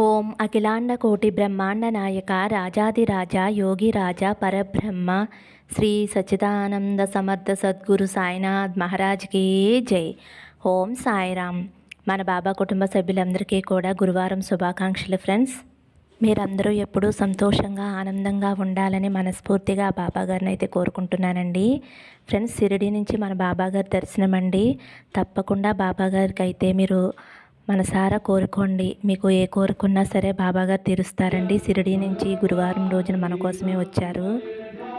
ఓం అఖిలాండ కోటి బ్రహ్మాండ నాయక రాజాదిరాజ యోగిరాజ పరబ్రహ్మ శ్రీ సచ్చిదానంద సమర్థ సద్గురు సాయినాథ్ మహారాజ్కి జై. ఓం సాయిరామ్. మన బాబా కుటుంబ సభ్యులందరికీ కూడా గురువారం శుభాకాంక్షలు ఫ్రెండ్స్. మీరందరూ ఎప్పుడూ సంతోషంగా ఆనందంగా ఉండాలని మనస్ఫూర్తిగా బాబా గారిని అయితే కోరుకుంటున్నానండి. ఫ్రెండ్స్ సిరిడి నుంచి మన బాబా గారి దర్శనం అండి తప్పకుండా బాబాగారికి అయితే మీరు మనసారా కోరుకోండి. మీకు ఏ కోరుకున్నా సరే బాబాగారు తీరుస్తారండి. సిరిడి నుంచి గురువారం రోజున మన కోసమే వచ్చారు.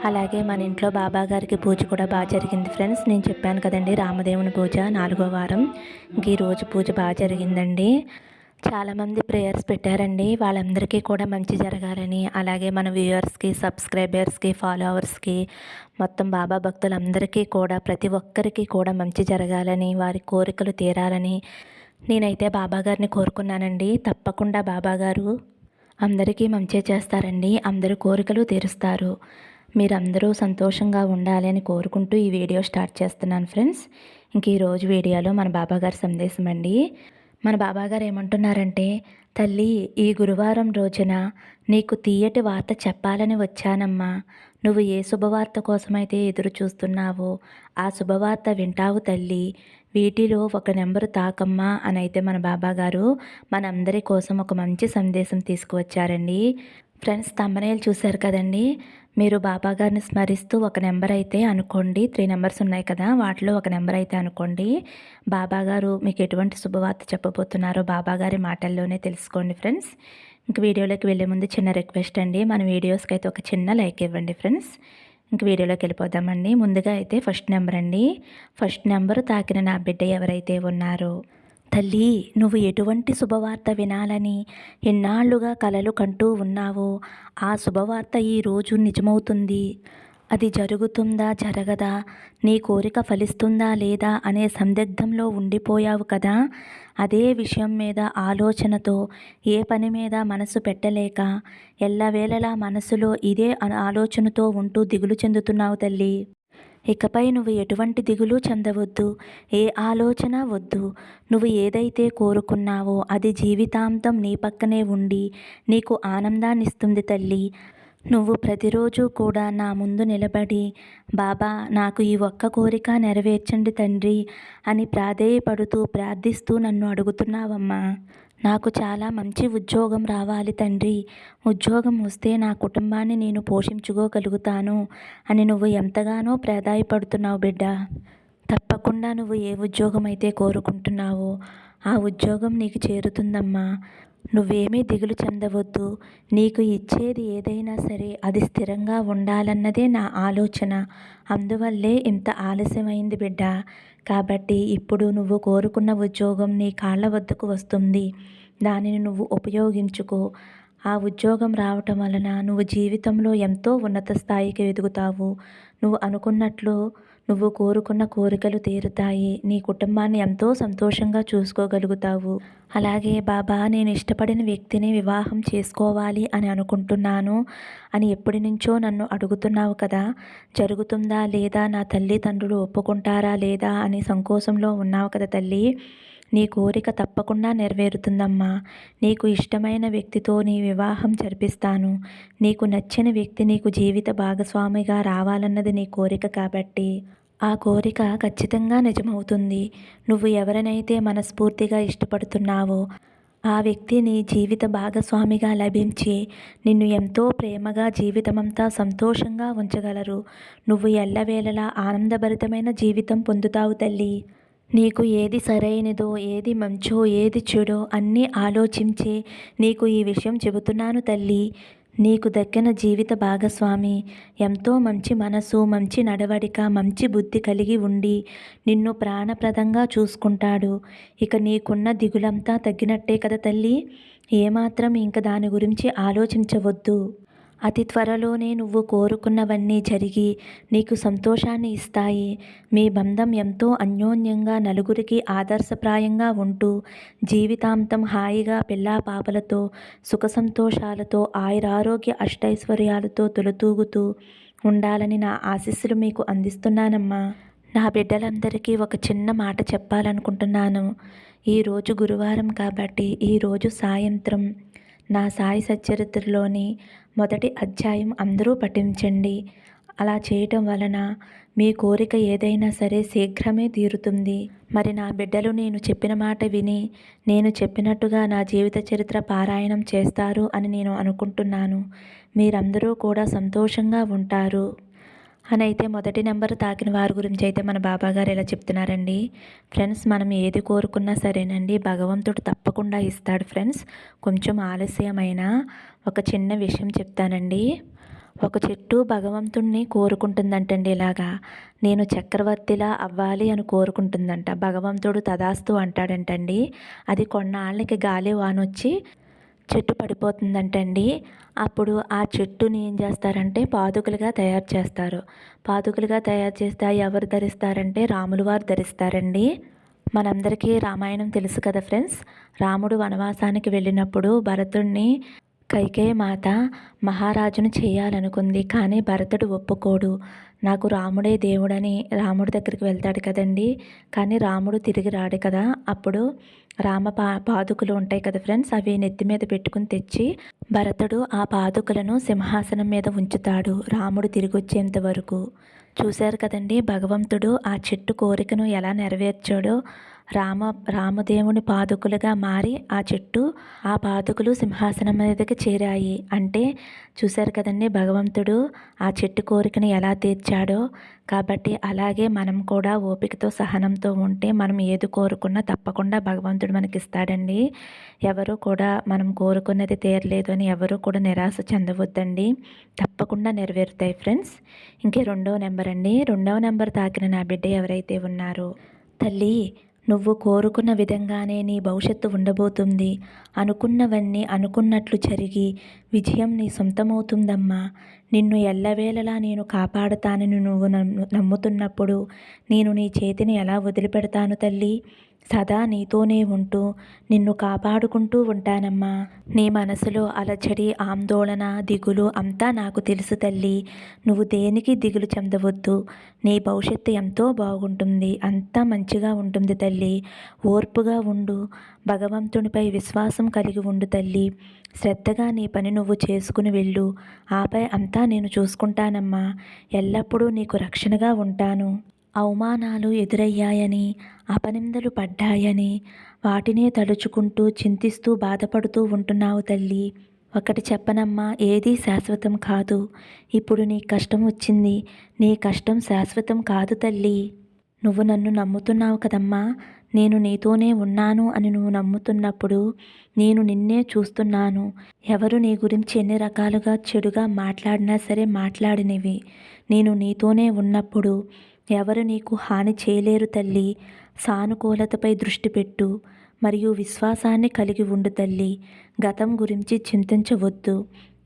అలాగే మన ఇంట్లో బాబాగారికి పూజ కూడా బాగా జరిగింది ఫ్రెండ్స్. నేను చెప్పాను కదండి రామదేవుని పూజ నాలుగో వారం. ఈ రోజు పూజ బాగా జరిగిందండి. చాలామంది ప్రేయర్స్ పెట్టారండి. వాళ్ళందరికీ కూడా మంచి జరగాలని అలాగే మన వ్యూయర్స్కి సబ్స్క్రైబర్స్కి ఫాలోవర్స్కి మొత్తం బాబా భక్తులందరికీ కూడా ప్రతి ఒక్కరికి కూడా మంచి జరగాలని వారి కోరికలు తీరాలని నేనైతే బాబాగారిని కోరుకున్నానండి. తప్పకుండా బాబాగారు అందరికీ మంచి చేస్తారండి. అందరి కోరికలు తీరుస్తారు. మీరందరూ సంతోషంగా ఉండాలి అని కోరుకుంటూ ఈ వీడియో స్టార్ట్ చేస్తున్నాను ఫ్రెండ్స్. ఇంక ఈరోజు వీడియోలో మన బాబాగారి సందేశం అండి. మన బాబాగారు ఏమంటున్నారంటే తల్లి ఈ గురువారం రోజున నీకు తీయటి వార్త చెప్పాలని వచ్చానమ్మా. నువ్వు ఏ శుభవార్త కోసమైతే ఎదురు చూస్తున్నావో ఆ శుభవార్త వింటావు తల్లి. వీటిలో ఒక నెంబరు తాకమ్మా అని అయితే మన బాబాగారు మనందరి కోసం ఒక మంచి సందేశం తీసుకువచ్చారండి. ఫ్రెండ్స్ తమ్మనేలు చూశారు కదండి? మీరు బాబాగారిని స్మరిస్తూ ఒక నెంబర్ అయితే అనుకోండి. త్రీ నెంబర్స్ ఉన్నాయి కదా వాటిలో ఒక నెంబర్ అయితే అనుకోండి. బాబాగారు మీకు ఎటువంటి శుభవార్త చెప్పబోతున్నారో బాబాగారి మాటల్లోనే తెలుసుకోండి ఫ్రెండ్స్. ఇంక వీడియోలోకి వెళ్ళే ముందు చిన్న రిక్వెస్ట్ అండి. మన వీడియోస్కి అయితే ఒక చిన్న లైక్ ఇవ్వండి ఫ్రెండ్స్. ఇంక వీడియోలోకి వెళ్ళిపోదామండి. ముందుగా అయితే ఫస్ట్ నెంబర్ అండి. ఫస్ట్ నెంబర్ తాకిన నా బిడ్డ ఎవరైతే ఉన్నారో తల్లి నువ్వు ఎటువంటి శుభవార్త వినాలని ఎన్నాళ్ళుగా కలలు కంటూ ఉన్నావో ఆ శుభవార్త ఈరోజు నిజమవుతుంది. అది జరుగుతుందా జరగదా నీ కోరిక ఫలిస్తుందా లేదా అనే సందిగ్ధంలో ఉండిపోయావు కదా. అదే విషయం మీద ఆలోచనతో ఏ పని మీద మనసు పెట్టలేక ఎల్లవేళలా మనసులో ఇదే ఆలోచనతో ఉంటూ దిగులు చెందుతున్నావు తల్లి. ఇకపై నువ్వు ఎటువంటి దిగులు చెందవద్దు ఏ ఆలోచన వద్దు. నువ్వు ఏదైతే కోరుకున్నావో అది జీవితాంతం నీ పక్కనే ఉండి నీకు ఆనందాన్నిస్తుంది తల్లి. నువ్వు ప్రతిరోజు కూడా నా ముందు నిలబడి బాబా నాకు ఈ ఒక్క కోరిక నెరవేర్చండి తండ్రి అని ప్రాధేయపడుతూ ప్రార్థిస్తూ నన్ను అడుగుతున్నావమ్మా. నాకు చాలా మంచి ఉద్యోగం రావాలి తండ్రి. ఉద్యోగం వస్తే నా కుటుంబాన్ని నేను పోషించుకోగలుగుతాను అని నువ్వు ఎంతగానో ప్రాధాయపడుతున్నావు బిడ్డ. తప్పకుండా నువ్వు ఏ ఉద్యోగం అయితే కోరుకుంటున్నావో ఆ ఉద్యోగం నీకు చేరుతుందమ్మా. నువ్వేమీ దిగులు చెందవద్దు. నీకు ఇచ్చేది ఏదైనా సరే అది స్థిరంగా ఉండాలన్నదే నా ఆలోచన. అందువల్లే ఇంత ఆలస్యమైంది బిడ్డ. కాబట్టి ఇప్పుడు నువ్వు కోరుకున్న ఉద్యోగం నీ కాళ్ళ వద్దకు వస్తుంది. దానిని నువ్వు ఉపయోగించుకో. ఆ ఉద్యోగం రావటం వలన నువ్వు జీవితంలో ఎంతో ఉన్నత స్థాయికి ఎదుగుతావు. నువ్వు అనుకున్నట్లు నువ్వు కోరుకున్న కోరికలు తీరుతాయి. నీ కుటుంబాన్ని ఎంతో సంతోషంగా చూసుకోగలుగుతావు. అలాగే బాబా నేను ఇష్టపడిన వ్యక్తిని వివాహం చేసుకోవాలి అని అనుకుంటున్నాను అని ఎప్పటి నుంచో నన్ను అడుగుతున్నావు కదా. జరుగుతుందా లేదా? నా తల్లిదండ్రులు ఒప్పుకుంటారా లేదా? అని సంకోచంలో ఉన్నావు కదా తల్లి. నీ కోరిక తప్పకుండా నెరవేరుతుందమ్మా. నీకు ఇష్టమైన వ్యక్తితో నీ వివాహం జరిపిస్తాను. నీకు నచ్చిన వ్యక్తి నీకు జీవిత భాగస్వామిగా రావాలన్నది నీ కోరిక కాబట్టి. ఆ కోరిక ఖచ్చితంగా నిజమవుతుంది. నువ్వు ఎవరినైతే మనస్ఫూర్తిగా ఇష్టపడుతున్నావో ఆ వ్యక్తి నీ జీవిత భాగస్వామిగా లభించి నిన్ను ఎంతో ప్రేమగా జీవితమంతా సంతోషంగా ఉంచగలరు. నువ్వు ఎల్లవేళలా ఆనందభరితమైన జీవితం పొందుతావు తల్లి. నీకు ఏది సరైనదో ఏది మంచో ఏది చెడో అన్నీ ఆలోచించి నీకు ఈ విషయం చెబుతున్నాను తల్లి. నీకు దక్కిన జీవిత భాగస్వామి. ఎంతో మంచి మనసు మంచి నడవడిక మంచి బుద్ధి కలిగి ఉండి నిన్ను ప్రాణప్రదంగా చూసుకుంటాడు. ఇక నీకున్న దిగులంతా తగ్గినట్టే కదా తల్లి? ఏమాత్రం ఇంక దాని గురించి ఆలోచించవద్దు. అతి త్వరలోనే నువ్వు కోరుకున్నవన్నీ జరిగి నీకు సంతోషాన్ని ఇస్తాయి. మీ బంధం ఎంతో అన్యోన్యంగా నలుగురికి ఆదర్శప్రాయంగా ఉంటూ జీవితాంతం హాయిగా పిల్లా పాపలతో సుఖ సంతోషాలతో ఆయురారోగ్య అష్టైశ్వర్యాలతో తొలతూగుతూ ఉండాలని నా ఆశీస్సులు మీకు అందిస్తున్నానమ్మా. నా బిడ్డలందరికీ ఒక చిన్న మాట చెప్పాలనుకుంటున్నాను. ఈరోజు గురువారం కాబట్టి ఈరోజు సాయంత్రం నా సాయి సచ్చరిత్రలోని మొదటి అధ్యాయం అందరూ పఠించండి. అలా చేయటం వలన మీ కోరిక ఏదైనా సరే శీఘ్రమే తీరుతుంది. మరి నా బిడ్డలు నేను చెప్పిన మాట విని నేను చెప్పినట్టుగా నా జీవిత చరిత్ర పారాయణం చేస్తారు అని నేను అనుకుంటున్నాను. మీరందరూ కూడా సంతోషంగా ఉంటారు. అని అయితే మొదటి నెంబర్ తాకిన వారి గురించి అయితే మన బాబా గారు ఇలా చెప్తున్నారండి. ఫ్రెండ్స్ మనం ఏది కోరుకున్నా సరేనండి. భగవంతుడు తప్పకుండా ఇస్తాడు ఫ్రెండ్స్. కొంచెం ఆలస్యమైన ఒక చిన్న విషయం చెప్తానండి. ఒక చెట్టు భగవంతుణ్ణి కోరుకుంటుందంటండి ఇలాగా. నేను చక్రవర్తిలా అవ్వాలి అని కోరుకుంటుందంట. భగవంతుడు తదాస్తు అంటాడంటండి. అది కొన్నాళ్ళకి గాలి వానొచ్చి చెట్టు పడిపోతుందంటండి. అప్పుడు ఆ చెట్టుని ఏం చేస్తారంటే పాదుకలుగా తయారు చేస్తారు. పాదుకలుగా తయారు చేస్తే ఎవరు ధరిస్తారంటే రాములు వారు ధరిస్తారండి. మనందరికీ రామాయణం తెలుసు కదా ఫ్రెండ్స్. రాముడు వనవాసానికి వెళ్ళినప్పుడు భరతుడిని కైకేయ మాత మహారాజును చేయాలనుకుంది కానీ భరతుడు ఒప్పుకోడు. నాకు రాముడే దేవుడని రాముడి దగ్గరికి వెళ్తాడు కదండి కానీ రాముడు తిరిగి రాడు కదా. అప్పుడు రామ పా పాదుకలు ఉంటాయి కదా ఫ్రెండ్స్ అవి నెత్తి మీద పెట్టుకుని తెచ్చి భరతుడు ఆ పాదుకలను సింహాసనం మీద ఉంచుతాడు రాముడు తిరిగి వచ్చేంత వరకు. చూశారు కదండి భగవంతుడు ఆ చెట్టు కోరికను ఎలా నెరవేర్చాడో రామ రామదేవుని పాదుకులుగా మారి ఆ చెట్టు ఆ పాదుకులు సింహాసనం మీదకి చేరాయి. అంటే చూశారు కదండి భగవంతుడు ఆ చెట్టు కోరికను ఎలా తీర్చాడో. కాబట్టి అలాగే మనం కూడా ఓపికతో సహనంతో ఉంటే మనం ఏది కోరుకున్నా తప్పకుండా భగవంతుడు మనకి ఇస్తాడండి ఎవరు కూడా మనం కోరుకున్నది తీరలేదు అని ఎవరు కూడా నిరాశ చెందవద్దండి. తప్పకుండా నెరవేరుతాయి ఫ్రెండ్స్. ఇంకే రెండవ నెంబర్ అండి రెండవ నెంబర్ తాకిన నా బిడ్డ ఎవరైతే ఉన్నారో. తల్లి నువ్వు కోరుకున్న విధంగానే నీ భవిష్యత్తు ఉండబోతుంది. అనుకున్నవన్నీ అనుకున్నట్లు జరిగి విజయం నీ సొంతమవుతుందమ్మా. నిన్ను ఎల్లవేళలా నేను కాపాడతానని నువ్వు నమ్ము నమ్ముతున్నప్పుడు నేను నీ చేతిని ఎలా వదిలిపెడతాను తల్లి? సదా నీతోనే ఉంటూ నిన్ను కాపాడుకుంటూ ఉంటానమ్మా. నీ మనసులో అలచడి ఆందోళన దిగులు అంతా నాకు తెలుసు తల్లి. నువ్వు దేనికి దిగులు చెందవద్దు. నీ భవిష్యత్తు ఎంతో బాగుంటుంది. అంతా మంచిగా ఉంటుంది తల్లి. ఓర్పుగా ఉండు. భగవంతునిపై విశ్వాసం కలిగి ఉండు తల్లి. శ్రద్ధగా నీ పని నువ్వు చేసుకుని వెళ్ళు. ఆపై అంతా నేను చూసుకుంటానమ్మా. ఎల్లప్పుడూ నీకు రక్షణగా ఉంటాను. అవమానాలు ఎదురయ్యాయని అపనిందలు పడ్డాయని వాటినే తలుచుకుంటూ చింతిస్తూ బాధపడుతూ ఉంటున్నావు తల్లి. ఒకటి చెప్పనమ్మా ఏదీ శాశ్వతం కాదు. ఇప్పుడు నీ కష్టం వచ్చింది. నీ కష్టం శాశ్వతం కాదు తల్లి. నువ్వు నన్ను నమ్ముతున్నావు కదమ్మా. నేను నీతోనే ఉన్నాను అని నువ్వు నమ్ముతున్నప్పుడు నేను నిన్నే చూస్తున్నాను. ఎవరు నీ గురించి ఎన్ని రకాలుగా చెడుగా మాట్లాడినా సరే మాట్లాడినవి. నేను నీతోనే ఉన్నప్పుడు ఎవరు నీకు హాని చేయలేరు తల్లి. సానుకూలతపై దృష్టి పెట్టు మరియు విశ్వాసాన్ని కలిగి ఉండు తల్లి. గతం గురించి చింతించవద్దు.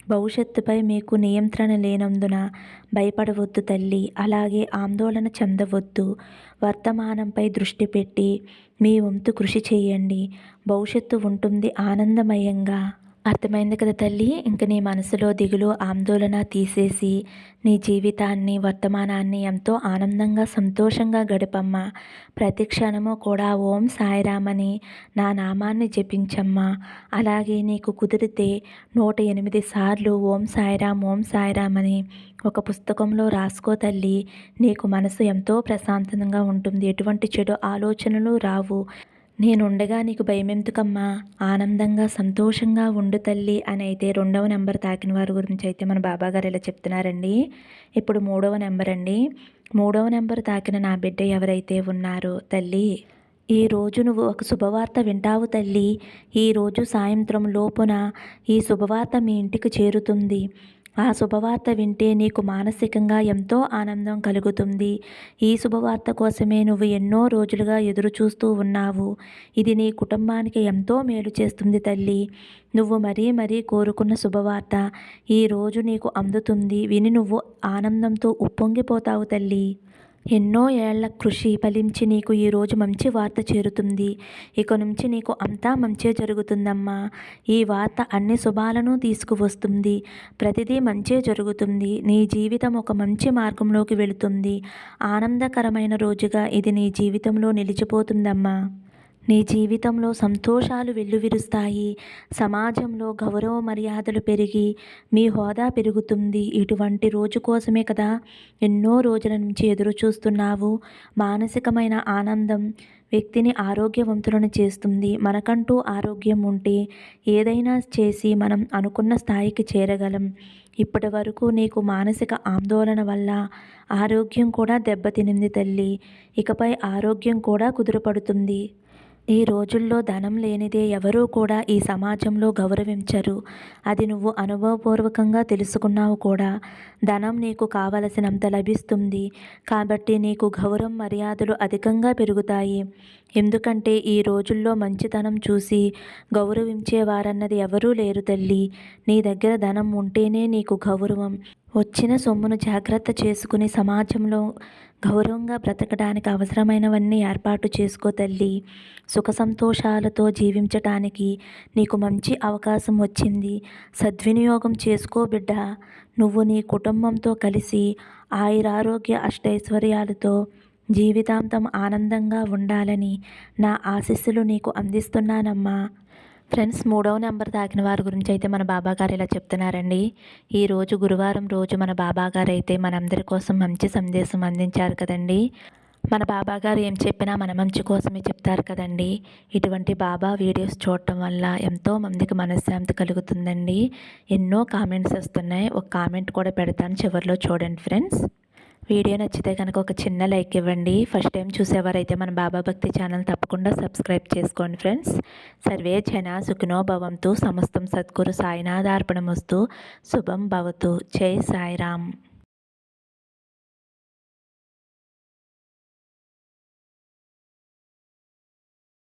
భవిష్యత్తుపై మీకు నియంత్రణ లేనందున భయపడవద్దు తల్లి. అలాగే ఆందోళన చెందవద్దు. వర్తమానంపై దృష్టి పెట్టి మీ వంతు కృషి చేయండి. భవిష్యత్తు ఉంటుంది ఆనందమయంగా. అర్థమైంది కదా తల్లి. ఇంక నీ మనసులో దిగులు ఆందోళన తీసేసి నీ జీవితాన్ని వర్తమానాన్ని ఎంతో ఆనందంగా సంతోషంగా గడపమ్మా. ప్రతి క్షణము కూడా ఓం సాయిరామని నా నామాన్ని జపించమ్మా. అలాగే నీకు కుదిరితే నూట ఎనిమిది సార్లు ఓం సాయిరామ్ ఓం సాయిరామని ఒక పుస్తకంలో రాసుకో తల్లి. నీకు మనసు ఎంతో ప్రశాంతంగా ఉంటుంది. ఎటువంటి చెడు ఆలోచనలు రావు. నేనుండగా నీకు భయమెందుకమ్మా? ఆనందంగా సంతోషంగా ఉండు తల్లి అని అయితే రెండవ నెంబర్ తాకిన వారి గురించి అయితే మన బాబా గారు ఇలా చెప్తున్నారండి. ఇప్పుడు మూడవ నెంబర్ అండి. మూడవ నెంబర్ తాకిన నా బిడ్డ ఎవరైతే ఉన్నారో తల్లి ఈ రోజు నువ్వు ఒక శుభవార్త వింటావు తల్లి. ఈరోజు సాయంత్రం లోపున ఈ శుభవార్త మీ ఇంటికి చేరుతుంది. ఆ శుభవార్త వింటే నీకు మానసికంగా ఎంతో ఆనందం కలుగుతుంది. ఈ శుభవార్త కోసమే నువ్వు ఎన్నో రోజులుగా ఎదురు చూస్తూ ఉన్నావు. ఇది నీ కుటుంబానికి ఎంతో మేలు చేస్తుంది తల్లి. నువ్వు మరీ మరీ కోరుకున్న శుభవార్త ఈరోజు నీకు అందుతుంది. విని నువ్వు ఆనందంతో ఉప్పొంగిపోతావు తల్లి. ఎన్నో ఏళ్ళ కృషి ఫలించి నీకు ఈరోజు మంచి వార్త చేరుతుంది. ఇక నుంచి నీకు అంతా మంచే జరుగుతుందమ్మా. ఈ వార్త అన్ని శుభాలను తీసుకువస్తుంది. ప్రతిదీ మంచే జరుగుతుంది. నీ జీవితం ఒక మంచి మార్గంలోకి వెళుతుంది. ఆనందకరమైన రోజుగా ఇది నీ జీవితంలో నిలిచిపోతుందమ్మా. నీ జీవితంలో సంతోషాలు వెల్లువిరుస్తాయి. సమాజంలో గౌరవ మర్యాదలు పెరిగి మీ హోదా పెరుగుతుంది. ఇటువంటి రోజు కోసమే కదా ఎన్నో రోజుల నుంచి ఎదురు చూస్తున్నావు. మానసికమైన ఆనందం వ్యక్తిని ఆరోగ్యవంతులను చేస్తుంది. మనకంటూ ఆరోగ్యం ఉంటే ఏదైనా చేసి మనం అనుకున్న స్థాయికి చేరగలం. ఇప్పటి వరకు నీకు మానసిక ఆందోళన వల్ల ఆరోగ్యం కూడా దెబ్బతినింది తల్లి. ఇకపై ఆరోగ్యం కూడా కుదురుపడుతుంది. ఈ రోజుల్లో ధనం లేనిదే ఎవరూ కూడా ఈ సమాజంలో గౌరవించరు. అది నువ్వు అనుభవపూర్వకంగా తెలుసుకున్నావు కూడా. ధనం నీకు కావలసినంత లభిస్తుంది. కాబట్టి నీకు గౌరవం మర్యాదలు అధికంగా పెరుగుతాయి. ఎందుకంటే ఈ రోజుల్లో మంచితనం చూసి గౌరవించేవారన్నది ఎవరూ లేరు తల్లి. నీ దగ్గర ధనం ఉంటేనే నీకు గౌరవం. వచ్చిన సొమ్మును జాగ్రత్త చేసుకుని సమాజంలో గౌరవంగా బ్రతకడానికి అవసరమైనవన్నీ ఏర్పాటు చేసుకో తల్లి. సుఖ సంతోషాలతో జీవించటానికి నీకు మంచి అవకాశం వచ్చింది. సద్వినియోగం చేసుకో బిడ్డ. నువ్వు నీ కుటుంబంతో కలిసి ఆయురారోగ్య అష్టైశ్వర్యాలతో జీవితాంతం ఆనందంగా ఉండాలని నా ఆశీస్సులు నీకు అందిస్తున్నానమ్మా. ఫ్రెండ్స్ మూడవ నెంబర్ తాకిన వారి గురించి అయితే మన బాబా గారు ఇలా చెప్తున్నారండి. ఈరోజు గురువారం రోజు మన బాబా గారు అయితే మనందరి కోసం మంచి సందేశం అందించారు కదండి. మన బాబా గారు ఏం చెప్పినా మన మంచి కోసమే చెప్తారు కదండి. ఇటువంటి బాబా వీడియోస్ చూడటం వల్ల ఎంతో మందికి మనశ్శాంతి కలుగుతుందండి. ఎన్నో కామెంట్స్ వస్తున్నాయి. ఒక కామెంట్ కూడా పెడతాను చివరిలో చూడండి ఫ్రెండ్స్. వీడియో నచ్చితే కనుక ఒక చిన్న లైక్ ఇవ్వండి. ఫస్ట్ టైం చూసేవారైతే మన బాబా భక్తి ఛానల్ తప్పకుండా సబ్స్క్రైబ్ చేసుకోండి ఫ్రెండ్స్. సర్వే జన సుఖినో భవంతు సమస్తం సద్గురు సాయినాథార్పణమస్తు. శుభం భవతు. జై సాయిరామ్.